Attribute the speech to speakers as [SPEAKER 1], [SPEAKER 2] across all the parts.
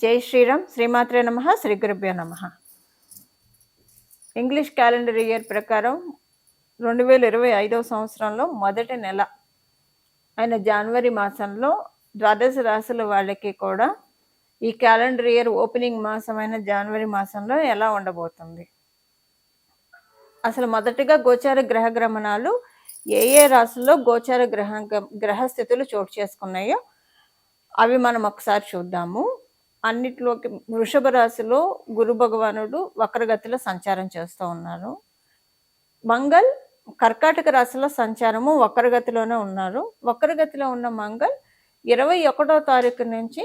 [SPEAKER 1] జై శ్రీరామ్. శ్రీమాత్రే నమ. శ్రీ గురుభ్యో నమ. ఇంగ్లీష్ క్యాలెండర్ ఇయర్ ప్రకారం రెండు వేల ఇరవై ఐదవ సంవత్సరంలో మొదటి నెల అయిన జనవరి మాసంలో ద్వాదశ రాశుల వాళ్ళకి కూడా ఈ క్యాలెండర్ ఇయర్ ఓపెనింగ్ మాసమైన జనవరి మాసంలో ఎలా ఉండబోతుంది? అసలు మొదటిగా గోచార గ్రహ గ్రమణాలు ఏ ఏ రాశుల్లో గోచార గ్రహ గ్రహస్థితులు చోటు చేసుకున్నాయో అవి మనం ఒకసారి చూద్దాము. అన్నిట్లోకి వృషభ రాశిలో గురు భగవానుడు వక్రగతిలో సంచారం చేస్తూ ఉన్నారు. మంగళ్ కర్కాటక రాశిలో సంచారము వక్రగతిలోనే ఉన్నారు. వక్రగతిలో ఉన్న మంగళ్ ఇరవై ఒకటో తారీఖు నుంచి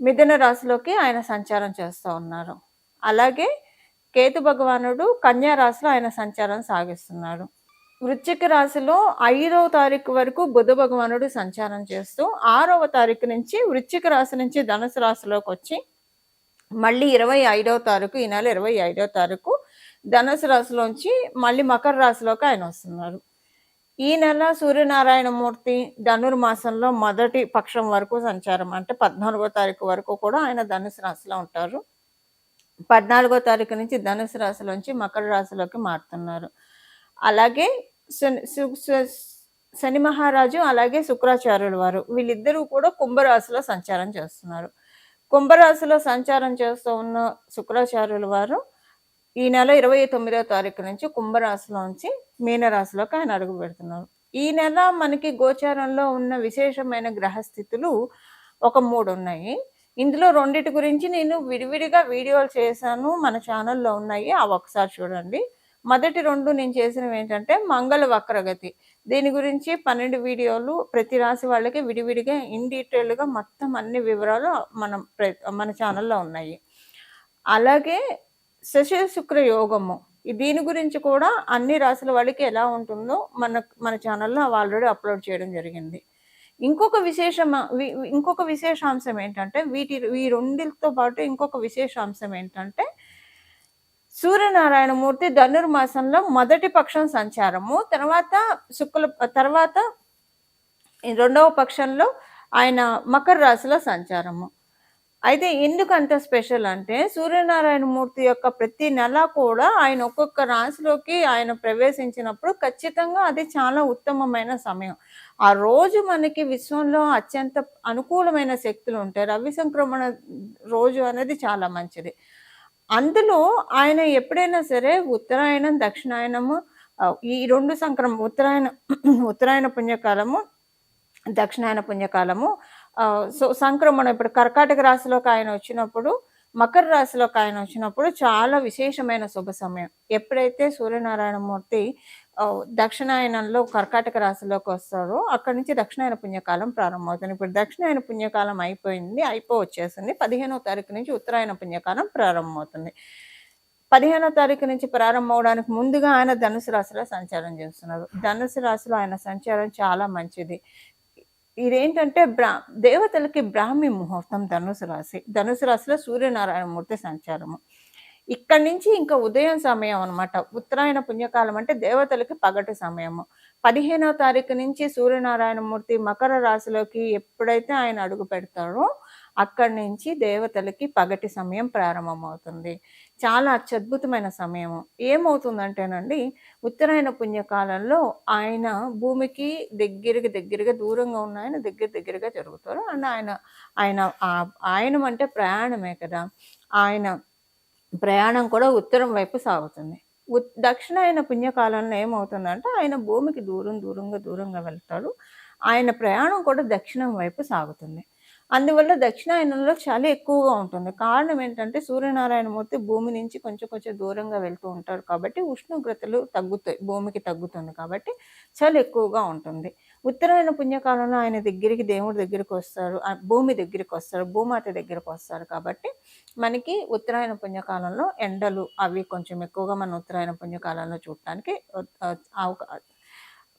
[SPEAKER 1] మిథున రాశిలోకి ఆయన సంచారం చేస్తూ ఉన్నారు. అలాగే కేతు భగవానుడు కన్యా రాశిలో ఆయన సంచారం సాగిస్తున్నాడు వృశ్చిక రాశిలో ఐదవ తారీఖు వరకు బుధ భగవానుడు సంచారం చేస్తూ ఆరవ తారీఖు నుంచి వృశ్చిక రాశి నుంచి ధనుసు రాశిలోకి వచ్చి మళ్ళీ ఇరవై ఐదవ తారీఖు ఈ నెల ఇరవై ఐదవ తారీఖు ధనుసు రాశిలోంచి మళ్ళీ మకర రాశిలోకి ఆయన వస్తున్నారు. ఈ నెల సూర్యనారాయణ మూర్తి ధనుర్మాసంలో మొదటి పక్షం వరకు సంచారం అంటే పద్నాలుగో తారీఖు వరకు కూడా ఆయన ధనుసు రాశిలో ఉంటారు. పద్నాలుగో తారీఖు నుంచి ధనుసు రాశిలోంచి మకర రాశిలోకి మారుతున్నారు. అలాగే శని మహారాజు అలాగే శుక్రాచార్యుల వారు. వీళ్ళిద్దరూ కూడా కుంభరాశిలో సంచారం చేస్తున్నారు. కుంభరాశిలో సంచారం చేస్తూ ఉన్న శుక్రాచార్యుల వారు ఈ నెల ఇరవై తొమ్మిదో తారీఖు నుంచి కుంభరాశిలోంచి మీనరాశిలోకి ఆయన అడుగు పెడుతున్నారు. ఈ నెల మనకి గోచారంలో ఉన్న విశేషమైన గ్రహస్థితులు ఒక మూడు ఉన్నాయి. ఇందులో రెండిటి గురించి నేను విడివిడిగా వీడియోలు చేశాను. మన ఛానల్లో ఉన్నాయి. అవి ఒకసారి చూడండి. మొదటి రెండు నేను చేసినవి ఏంటంటే మంగళ వక్రగతి. దీని గురించి పన్నెండు వీడియోలు ప్రతి రాశి వాళ్ళకి విడివిడిగా ఇన్ డీటెయిల్గా మొత్తం అన్ని వివరాలు మనం మన ఛానల్లో ఉన్నాయి. అలాగే శశి శుక్ర యోగము. దీని గురించి కూడా అన్ని రాశుల వాళ్ళకి ఎలా ఉంటుందో మన మన ఛానల్లో ఆల్రెడీ అప్లోడ్ చేయడం జరిగింది. ఇంకొక విశేషం ఇంకొక విశేషాంశం ఏంటంటే వీటి ఈ రెండితో పాటు ఇంకొక విశేషాంశం ఏంటంటే సూర్యనారాయణమూర్తి ధనుర్మాసంలో మొదటి పక్షం సంచారము. తర్వాత శుక్ల తర్వాత రెండవ పక్షంలో ఆయన మకర రాశిలో సంచారము. అయితే ఎందుకు అంత స్పెషల్ అంటే సూర్యనారాయణమూర్తి యొక్క ప్రతి నెల కూడా ఆయన ఒక్కొక్క రాశిలోకి ఆయన ప్రవేశించినప్పుడు ఖచ్చితంగా అది చాలా ఉత్తమమైన సమయం. ఆ రోజు మనకి విశ్వంలో అత్యంత అనుకూలమైన శక్తులు ఉంటాయి. రవి సంక్రమణ రోజు అనేది చాలా మంచిది. అందులో ఆయన ఎప్పుడైనా సరే ఉత్తరాయణం దక్షిణాయనము ఈ రెండు సంక్రమం ఉత్తరాయణ ఉత్తరాయణ పుణ్యకాలము దక్షిణాయన పుణ్యకాలము సో సంక్రమణం ఇప్పుడు కర్కాటక రాశిలోకి ఆయన వచ్చినప్పుడు మకర రాశిలోకి ఆయన వచ్చినప్పుడు చాలా విశేషమైన శుభ సమయం. ఎప్పుడైతే సూర్యనారాయణ మూర్తి దక్షిణాయనంలో కర్కాటక రాశిలోకి వస్తారు. అక్కడి నుంచి దక్షిణాయన పుణ్యకాలం ప్రారంభమవుతుంది. ఇప్పుడు దక్షిణాయన పుణ్యకాలం అయిపోయింది అయిపో వచ్చేసింది. పదిహేనో తారీఖు నుంచి ఉత్తరాయణ పుణ్యకాలం ప్రారంభమవుతుంది. పదిహేనో తారీఖు నుంచి ప్రారంభం అవడానికి ముందుగా ఆయన ధనుసు రాశిలో సంచారం చేస్తున్నారు. ధనుసు రాశిలో ఆయన సంచారం చాలా మంచిది. ఇదేంటంటే బ్రా దేవతలకి బ్రాహ్మి ముహూర్తం ధనుసు రాశి. ధనుసు రాశిలో సూర్యనారాయణమూర్తి సంచారము. ఇక్కడి నుంచి ఇంకా ఉదయం సమయం అనమాట ఉత్తరాయణ పుణ్యకాలం అంటే దేవతలకి పగటి సమయము. పదిహేనో తారీఖు నుంచి సూర్యనారాయణమూర్తి మకర రాశిలోకి ఎప్పుడైతే ఆయన అడుగు పెడతాడో అక్కడి నుంచి దేవతలకి పగటి సమయం ప్రారంభమవుతుంది. చాలా అత్యద్భుతమైన సమయం ఏమవుతుందంటేనండి ఉత్తరాయణ పుణ్యకాలంలో ఆయన భూమికి దగ్గరికి దగ్గరగా దూరంగా ఉన్న ఆయన దగ్గర దగ్గరగా జరుగుతారు. అండ్ ఆయన ఆయన ఆయన అంటే ప్రయాణమే కదా. ఆయన ప్రయాణం కూడా ఉత్తరం వైపు సాగుతుంది. దక్షిణాయన పుణ్యకాలంలో ఏమవుతుందంటే ఆయన భూమికి దూరం దూరంగా దూరంగా వెళ్తాడు. ఆయన ప్రయాణం కూడా దక్షిణం వైపు సాగుతుంది. అందువల్ల దక్షిణాయనంలో చాలా ఎక్కువగా ఉంటుంది. కారణం ఏంటంటే సూర్యనారాయణమూర్తి భూమి నుంచి కొంచెం కొంచెం దూరంగా వెళ్తూ ఉంటారు కాబట్టి ఉష్ణోగ్రతలు తగ్గుతాయి భూమికి తగ్గుతుంది కాబట్టి చాలా ఎక్కువగా ఉంటుంది. ఉత్తరాయణ పుణ్యకాలంలో ఆయన దగ్గరికి దేవుడి దగ్గరికి వస్తారు భూమి దగ్గరికి వస్తారు భూమాత దగ్గరికి వస్తారు కాబట్టి మనకి ఉత్తరాయణ పుణ్యకాలంలో ఎండలు అవి కొంచెం ఎక్కువగా మన ఉత్తరాయణ పుణ్యకాలంలో చూడటానికి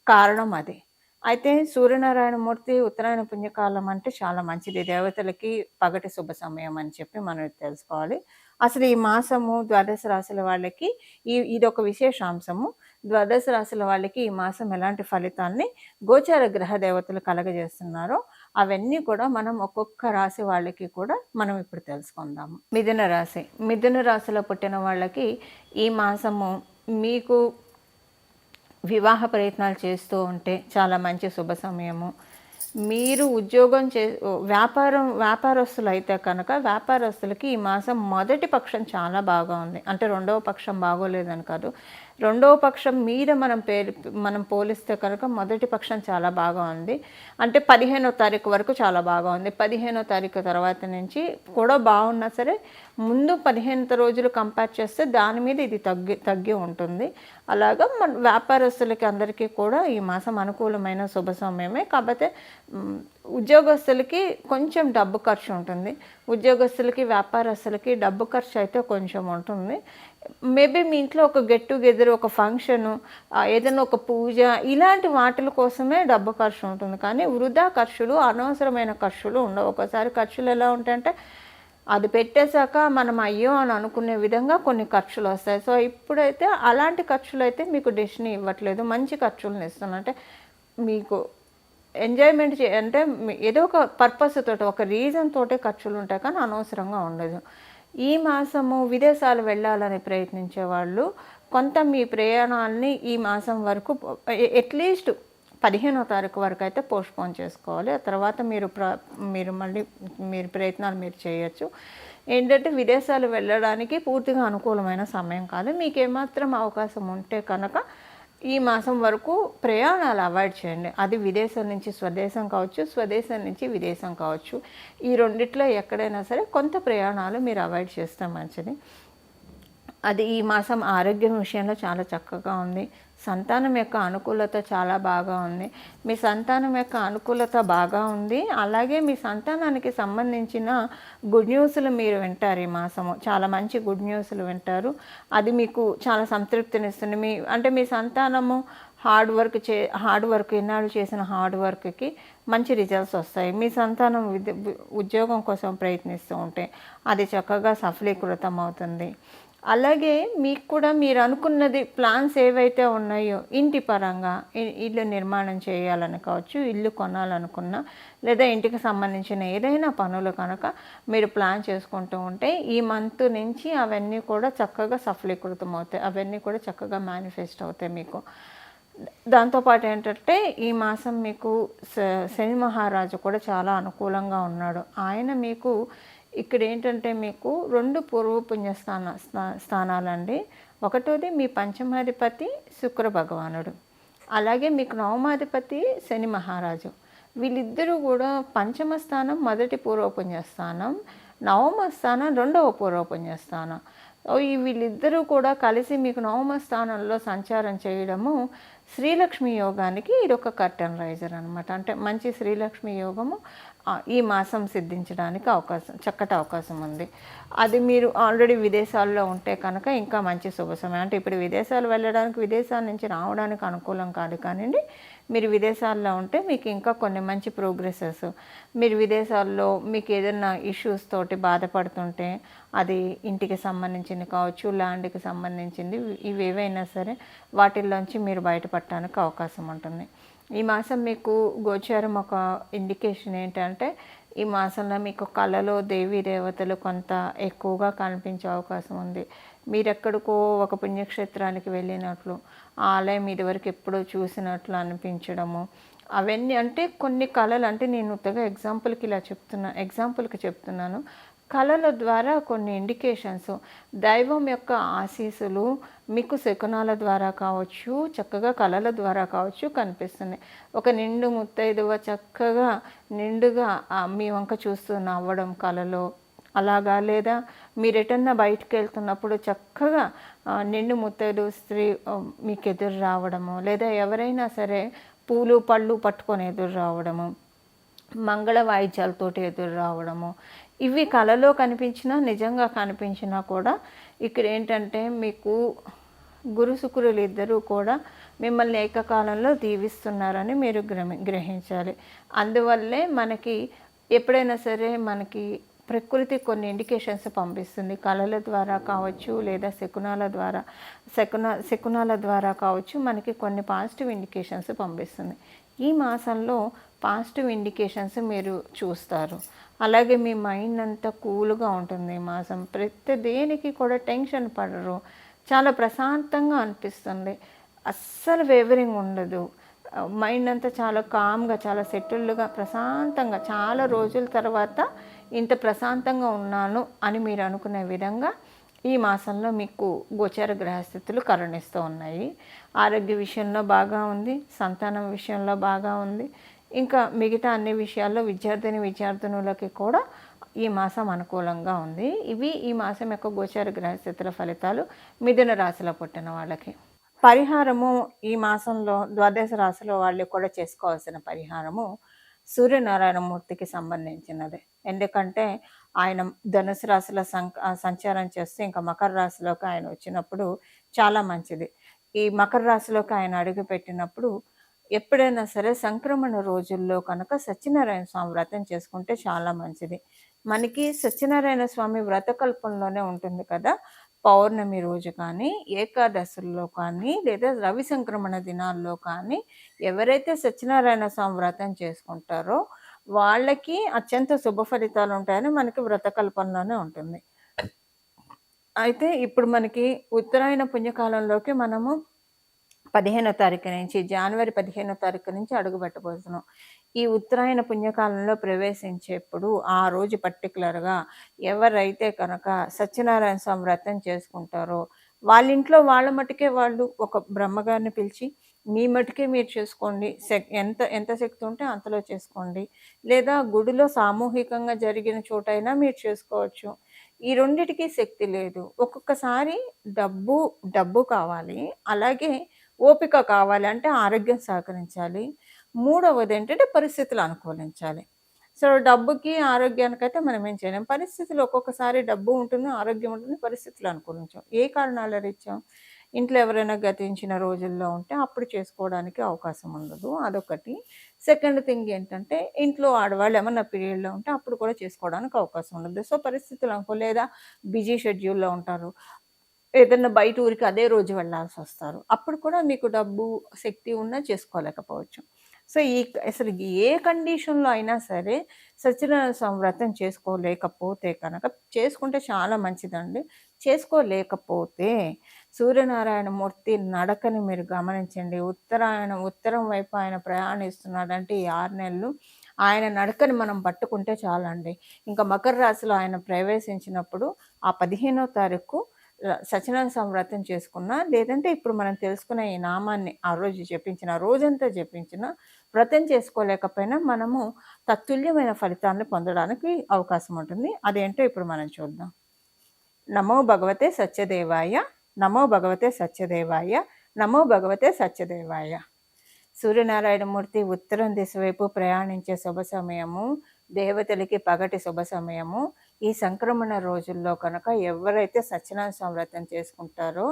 [SPEAKER 1] కారణం అది. అయితే సూర్యనారాయణ మూర్తి ఉత్తరాయణ పుణ్యకాలం అంటే చాలా మంచిది. దేవతలకి పగటి శుభ సమయం అని చెప్పి మనం తెలుసుకోవాలి. అసలు ఈ మాసము ద్వాదశ రాశుల వాళ్ళకి ఈ ఇది ఒక విశేషాంశము. ద్వాదశ రాశుల వాళ్ళకి ఈ మాసం ఎలాంటి ఫలితాన్ని గోచార గ్రహ దేవతలు కలగజేస్తున్నారో అవన్నీ కూడా మనం ఒక్కొక్క రాశి వాళ్ళకి కూడా మనం ఇప్పుడు తెలుసుకుందాము. మిథున రాశి. మిథున రాశిలో పుట్టిన వాళ్ళకి ఈ మాసము మీకు వివాహ ప్రయత్నాలు చేస్తూ ఉంటే చాలా మంచి శుభ సమయము. మీరు ఉద్యోగం చే వ్యాపారం వ్యాపారస్తులు అయితే కనుక వ్యాపారస్తులకి ఈ మాసం మొదటి పక్షం చాలా బాగా ఉంది. అంటే రెండవ పక్షం బాగోలేదని కాదు. రెండవ పక్షం మీద మనం పేరు మనం పోలిస్తే కనుక మొదటి పక్షం చాలా బాగా ఉంది. అంటే పదిహేనో తారీఖు వరకు చాలా బాగా ఉంది. పదిహేనో తారీఖు తర్వాత నుంచి కూడా బాగున్నా సరే ముందు పదిహేను రోజులు కంపేర్ చేస్తే దాని మీద ఇది తగ్గి తగ్గి ఉంటుంది. అలాగా మన వ్యాపారస్తులకి అందరికీ కూడా ఈ మాసం అనుకూలమైన శుభ సమయమే కాకపోతే ఉద్యోగస్తులకి కొంచెం డబ్బు ఖర్చు ఉంటుంది. ఉద్యోగస్తులకి వ్యాపారస్తులకి డబ్బు ఖర్చు అయితే కొంచెం ఉంటుంది. మేబీ మీ ఇంట్లో ఒక గెట్ టుగెదర్ ఒక ఫంక్షను ఏదైనా ఒక పూజ ఇలాంటి వాటిల కోసమే డబ్బు ఖర్చు ఉంటుంది. కానీ వృధా ఖర్చులు అనవసరమైన ఖర్చులు ఉండవు. ఒకసారి ఖర్చులు ఎలా ఉంటాయంటే అది పెట్టేశాక మనం అయ్యో అని అనుకునే విధంగా కొన్ని ఖర్చులు వస్తాయి. సో ఇప్పుడైతే అలాంటి ఖర్చులు అయితే మీకు డెస్టినీ ఇవ్వట్లేదు. మంచి ఖర్చులను ఇస్తున్నాను అంటే మీకు ఎంజాయ్మెంట్ చే అంటే ఏదో ఒక పర్పస్ తోటి ఒక రీజన్ తోటే ఖర్చులు ఉంటాయి. కానీ అనవసరంగా ఉండదు. ఈ మాసము విదేశాలు వెళ్ళాలని ప్రయత్నించే వాళ్ళు కొంత మీ ప్రయాణాలని ఈ మాసం వరకు అట్లీస్ట్ పదిహేనో తారీఖు వరకు అయితే పోస్ట్పోన్ చేసుకోవాలి. ఆ తర్వాత మీరు ప్ర మీరు మళ్ళీ మీరు ప్రయత్నాలు మీరు చేయొచ్చు. ఏంటంటే విదేశాలు వెళ్ళడానికి పూర్తిగా అనుకూలమైన సమయం కాదు. మీకు ఏమాత్రం అవకాశం ఉంటే కనుక ఈ మాసం వరకు ప్రయాణాలు అవాయిడ్ చేయండి. అది విదేశం నుంచి స్వదేశం కావచ్చు స్వదేశం నుంచి విదేశం కావచ్చు. ఈ రెండిట్లో ఎక్కడైనా సరే కొంత ప్రయాణాలు మీరు అవాయిడ్ చేస్తే మంచిది. అది ఈ మాసం ఆరోగ్యం విషయంలో చాలా చక్కగా ఉంది. సంతానం యొక్క అనుకూలత చాలా బాగా ఉంది. మీ సంతానం యొక్క అనుకూలత బాగా ఉంది. అలాగే మీ సంతానానికి సంబంధించిన గుడ్ న్యూస్లు మీరు వింటారు ఈ మాసము. చాలా మంచి గుడ్ న్యూస్లు వింటారు. అది మీకు చాలా సంతృప్తినిస్తుంది. మీ అంటే మీ సంతానము హార్డ్ వర్క్ చే హార్డ్ వర్క్ ఎన్నాళ్ళు చేసిన హార్డ్ వర్క్కి మంచి రిజల్ట్స్ వస్తాయి. మీ సంతానం విద్య ఉద్యోగం కోసం ప్రయత్నిస్తూ ఉంటే అది చక్కగా సఫలీకృతం అవుతుంది అలాగే మీకు కూడా మీరు అనుకున్నది ప్లాన్స్ ఏవైతే ఉన్నాయో ఇంటి పరంగా ఇల్లు నిర్మాణం చేయాలని కావచ్చు ఇల్లు కొనాలనుకున్నా లేదా ఇంటికి సంబంధించిన ఏదైనా పనులు కనుక మీరు ప్లాన్ చేసుకుంటూ ఉంటే ఈ మంత్ నుంచి అవన్నీ కూడా చక్కగా సఫలీకృతం అవుతాయి అవన్నీ కూడా చక్కగా మేనిఫెస్ట్ అవుతాయి మీకు. దాంతోపాటు ఏంటంటే ఈ మాసం మీకు శని మహారాజు కూడా చాలా అనుకూలంగా ఉన్నాడు. ఆయన మీకు ఇక్కడ ఏంటంటే మీకు రెండు పూర్వ పుణ్యస్థాన స్థానాలండి. ఒకటోది మీ పంచమాధిపతి శుక్ర భగవానుడు అలాగే మీకు నవమాధిపతి శని మహారాజు. వీళ్ళిద్దరూ కూడా పంచమ స్థానం మొదటి పూర్వ స్థానం నవమ స్థానం రెండవ పూర్వపుణ్య స్థానం. ఈ వీళ్ళిద్దరూ కూడా కలిసి మీకు నవమ స్థానంలో సంచారం చేయడము శ్రీలక్ష్మి యోగానికి ఇది ఒక కర్టన్ రైజర్ అనమాట అంటే మంచి శ్రీలక్ష్మి యోగము ఈ మాసం సిద్ధించడానికి అవకాశం చక్కటి అవకాశం ఉంది. అది మీరు ఆల్రెడీ విదేశాల్లో ఉంటే కనుక ఇంకా మంచి శుభ సమయం. అంటే ఇప్పుడు విదేశాలు వెళ్ళడానికి విదేశాల నుంచి రావడానికి అనుకూలం కాదు కానివ్వండి మీరు విదేశాల్లో ఉంటే మీకు ఇంకా కొన్ని మంచి ప్రోగ్రెసెస్. మీరు విదేశాల్లో మీకు ఏదైనా ఇష్యూస్ తోటి బాధపడుతుంటే అది ఇంటికి సంబంధించింది కావచ్చు ల్యాండ్కి సంబంధించింది ఇవి ఏవైనా సరే వాటిల్లోంచి మీరు బయటపడటానికి అవకాశం ఉంటుంది. ఈ మాసం మీకు గోచారం ఒక ఇండికేషన్ ఏంటంటే ఈ మాసంలో మీకు కళలో దేవీ దేవతలు కొంత ఎక్కువగా కనిపించే అవకాశం ఉంది. మీరెక్కడికో ఒక పుణ్యక్షేత్రానికి వెళ్ళినట్లు ఆలయం ఇదివరకు ఎప్పుడో చూసినట్లు అనిపించడము. అవన్నీ అంటే కొన్ని కళలు అంటే నేను ఉత్తగా ఎగ్జాంపుల్కి ఇలా చెప్తున్నా ఎగ్జాంపుల్కి చెప్తున్నాను. కళల ద్వారా కొన్ని ఇండికేషన్స్ దైవం యొక్క ఆశీస్సులు మీకు శకునాల ద్వారా కావచ్చు చక్కగా కళల ద్వారా కావచ్చు కనిపిస్తున్నాయి. ఒక నిండు ముత్తైదువ చక్కగా నిండుగా మీ వంక చూస్తూ నవ్వడం కళలో అలాగా లేదా మీరు ఎటన్నా బయటకు వెళ్తున్నప్పుడు చక్కగా నిండు ముత్తైదు స్త్రీ మీకు ఎదురు రావడము లేదా ఎవరైనా సరే పూలు పళ్ళు పట్టుకొని ఎదురు రావడము మంగళ వాయిద్యాలతోటి ఎదురు రావడము ఇవి కళలో కనిపించినా నిజంగా కనిపించినా కూడా ఇక్కడ ఏంటంటే మీకు గురు శుక్రులు ఇద్దరూ కూడా మిమ్మల్ని ఏకకాలంలో దీవిస్తున్నారని మీరు గ్రహ గ్రహించాలి. అందువల్లే మనకి ఎప్పుడైనా సరే మనకి ప్రకృతి కొన్ని ఇండికేషన్స్ పంపిస్తుంది. కళల ద్వారా కావచ్చు లేదా శకునాల ద్వారా శకున శకునాల ద్వారా కావచ్చు మనకి కొన్ని పాజిటివ్ ఇండికేషన్స్ పంపిస్తుంది. ఈ మాసంలో పాజిటివ్ ఇండికేషన్స్ మీరు చూస్తారు. అలాగే మీ మైండ్ అంతా కూల్గా ఉంటుంది ఈ మాసం. ప్రతి దేనికి కూడా టెన్షన్ పడరు. చాలా ప్రశాంతంగా అనిపిస్తుంది. అస్సలు వేవరింగ్ ఉండదు. మైండ్ అంతా చాలా కామ్గా చాలా సెటిల్డ్గా ప్రశాంతంగా చాలా రోజుల తర్వాత ఇంత ప్రశాంతంగా ఉన్నాను అని మీరు అనుకునే విధంగా ఈ మాసంలో మీకు గోచార గ్రహస్థితులు కరుణిస్తూ ఉన్నాయి. ఆరోగ్య విషయంలో బాగా ఉంది సంతానం విషయంలో బాగా ఉంది ఇంకా మిగతా అన్ని విషయాల్లో విద్యార్థిని విద్యార్థినులకి కూడా ఈ మాసం అనుకూలంగా ఉంది. ఇవి ఈ మాసం యొక్క గోచార గ్రహస్థితుల ఫలితాలు మిథున రాశిలో పుట్టిన వాళ్ళకి. పరిహారము ఈ మాసంలో ద్వాదశ రాశిలో వాళ్ళు కూడా చేసుకోవాల్సిన పరిహారము సూర్యనారాయణ మూర్తికి సంబంధించినది. ఎందుకంటే ఆయన ధనుసు రాశిలో సంచారం చేస్తే ఇంకా మకర రాశిలోకి ఆయన వచ్చినప్పుడు చాలా మంచిది. ఈ మకర రాశిలోకి ఆయన అడుగు పెట్టినప్పుడు ఎప్పుడైనా సరే సంక్రమణ రోజుల్లో కనుక సత్యనారాయణ స్వామి వ్రతం చేసుకుంటే చాలా మంచిది. మనకి సత్యనారాయణ స్వామి వ్రతకల్పంలోనే ఉంటుంది కదా. పౌర్ణమి రోజు కానీ ఏకాదశుల్లో కానీ లేదా రవి సంక్రమణ దినాల్లో కానీ ఎవరైతే సత్యనారాయణ స్వామి వ్రతం చేసుకుంటారో వాళ్ళకి అత్యంత శుభ ఫలితాలు ఉంటాయని మనకి వ్రతకల్పంలోనే ఉంటుంది. అయితే ఇప్పుడు మనకి ఉత్తరాయణ పుణ్యకాలంలోకి మనము పదిహేనో తారీఖు నుంచి జనవరి పదిహేనో తారీఖు నుంచి అడుగుపెట్టబోతున్నాం. ఈ ఉత్తరాయణ పుణ్యకాలంలో ప్రవేశించేప్పుడు ఆ రోజు పర్టికులర్గా ఎవరైతే కనుక సత్యనారాయణ స్వామి వ్రతం చేసుకుంటారో వాళ్ళ ఇంట్లో వాళ్ళ మటుకే వాళ్ళు ఒక బ్రహ్మగారిని పిలిచి మీ మటుకే మీరు చేసుకోండి ఎంత ఎంత శక్తి ఉంటే అంతలో చేసుకోండి. లేదా గుడిలో సామూహికంగా జరిగిన చోటైనా మీరు చేసుకోవచ్చు. ఈ రెండిటికి శక్తి లేదు. ఒక్కొక్కసారి డబ్బు డబ్బు కావాలి. అలాగే ఓపిక కావాలి అంటే ఆరోగ్యం సహకరించాలి. మూడవది ఏంటంటే పరిస్థితులు అనుకూలించాలి. సో డబ్బుకి ఆరోగ్యానికైతే మనం ఏం చేయలేం. పరిస్థితులు ఒక్కొక్కసారి డబ్బు ఉంటుంది ఆరోగ్యం ఉంటుంది పరిస్థితులు అనుకూలించాం. ఏ కారణాల రీత్యాం? ఇంట్లో ఎవరైనా గతించిన రోజుల్లో ఉంటే అప్పుడు చేసుకోవడానికి అవకాశం ఉండదు. అదొకటి. సెకండ్ థింగ్ ఏంటంటే ఇంట్లో ఆడవాళ్ళు ఏమన్నా పీరియడ్లో ఉంటే అప్పుడు కూడా చేసుకోవడానికి అవకాశం ఉండదు. సో పరిస్థితులు అనుకో లేదా బిజీ షెడ్యూల్లో ఉంటారు. ఏదైనా బయట ఊరికి అదే రోజు వెళ్ళాల్సి వస్తారు. అప్పుడు కూడా మీకు డబ్బు శక్తి ఉన్నా చేసుకోలేకపోవచ్చు. సో ఈ అసలు ఏ కండిషన్లో అయినా సరే సత్యనారాయణ వ్రతం చేసుకోలేకపోతే కనుక చేసుకుంటే చాలా మంచిదండి. చేసుకోలేకపోతే సూర్యనారాయణ మూర్తి నడకని మీరు గమనించండి. ఉత్తరాయణ ఉత్తరం వైపు ఆయన ప్రయాణిస్తున్నాడంటే ఈ ఆరు నెలలు ఆయన నడకని మనం పట్టుకుంటే చాలండి. ఇంకా మకర రాశిలో ఆయన ప్రవేశించినప్పుడు ఆ పదిహేనో తారీఖు సత్యనారాయణ స్వామి వ్రతం చేసుకున్నా లేదంటే ఇప్పుడు మనం తెలుసుకున్న ఈ నామాన్ని ఆ రోజు జపించిన రోజంతా జపించిన వ్రతం చేసుకోలేకపోయినా మనము తత్తుల్యమైన ఫలితాన్ని పొందడానికి అవకాశం ఉంటుంది. అదేంటో ఇప్పుడు మనం చూద్దాం. నమో భగవతే సత్యదేవాయ నమో భగవతే సత్యదేవాయ నమో భగవతే సత్యదేవాయ. సూర్యనారాయణమూర్తి ఉత్తరం దిశ వైపు ప్రయాణించే శుభ సమయము దేవతలకి పగటి శుభ సమయము ఈ సంక్రమణ రోజుల్లో కనుక ఎవరైతే సత్యనారాయణ స్వామి వ్రతం చేసుకుంటారో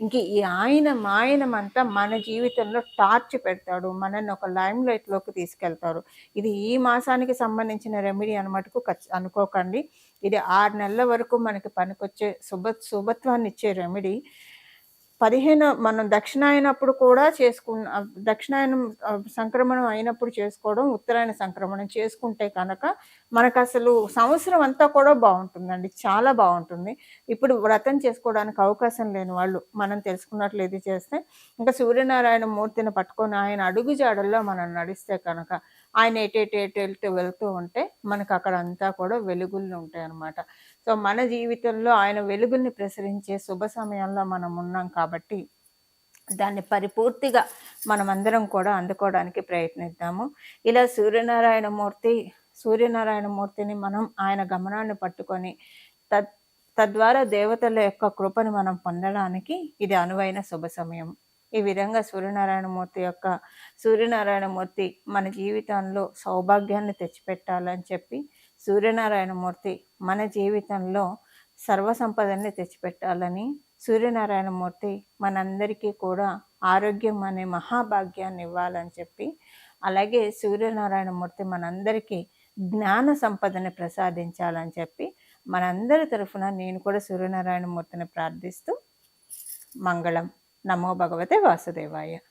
[SPEAKER 1] ఇంక ఈ ఆయన మాయనమంతా మన జీవితంలో టార్చ్ పెడతాడు మనల్ని ఒక లైమ్ లైట్లోకి తీసుకెళ్తారు. ఇది ఈ మాసానికి సంబంధించిన రెమెడీ అనమాటకు అనుకోకండి. ఇది ఆరు నెలల వరకు మనకి పనికొచ్చే శుభ శుభత్వాన్ని ఇచ్చే రెమెడీ. పదిహేను మనం దక్షిణాయనప్పుడు కూడా చేసుకున్న దక్షిణాయనం సంక్రమణం అయినప్పుడు చేసుకోవడం ఉత్తరాయణ సంక్రమణం చేసుకుంటే కనుక మనకు అసలు సంవత్సరం అంతా కూడా బాగుంటుందండి. చాలా బాగుంటుంది. ఇప్పుడు వ్రతం చేసుకోవడానికి అవకాశం లేని వాళ్ళు మనం తెలుసుకున్నట్లు ఇది చేస్తే ఇంకా సూర్యనారాయణ మూర్తిని పట్టుకొని ఆయన అడుగు జాడల్లో మనం నడిస్తే కనుక ఆయన ఎటేటేటెళ్తూ వెళ్తూ ఉంటే మనకు అక్కడ అంతా కూడా వెలుగులు ఉంటాయి అన్నమాట సో మన జీవితంలో ఆయన వెలుగుల్ని ప్రసరించే శుభ సమయంలో మనం ఉన్నాం కాబట్టి దాన్ని పరిపూర్తిగా మనమందరం కూడా అందుకోవడానికి ప్రయత్నిద్దాము. ఇలా సూర్యనారాయణ మూర్తి సూర్యనారాయణ మూర్తిని మనం ఆయన గమనాన్ని పట్టుకొని తద్ తద్వారా దేవతల యొక్క కృపని మనం పొందడానికి ఇది అనువైన శుభ సమయం. ఈ విధంగా సూర్యనారాయణమూర్తి యొక్క సూర్యనారాయణమూర్తి మన జీవితంలో సౌభాగ్యాన్ని తెచ్చిపెట్టాలని చెప్పి సూర్యనారాయణమూర్తి మన జీవితంలో సర్వసంపదని తెచ్చిపెట్టాలని సూర్యనారాయణమూర్తి మనందరికీ కూడా ఆరోగ్యం అనే మహాభాగ్యాన్ని ఇవ్వాలని చెప్పి అలాగే సూర్యనారాయణమూర్తి మనందరికీ జ్ఞాన సంపదని ప్రసాదించాలని చెప్పి మనందరి తరఫున నేను కూడా సూర్యనారాయణమూర్తిని ప్రార్థిస్తూ మంగళం. నమో భగవతే వాసుదేవాయ.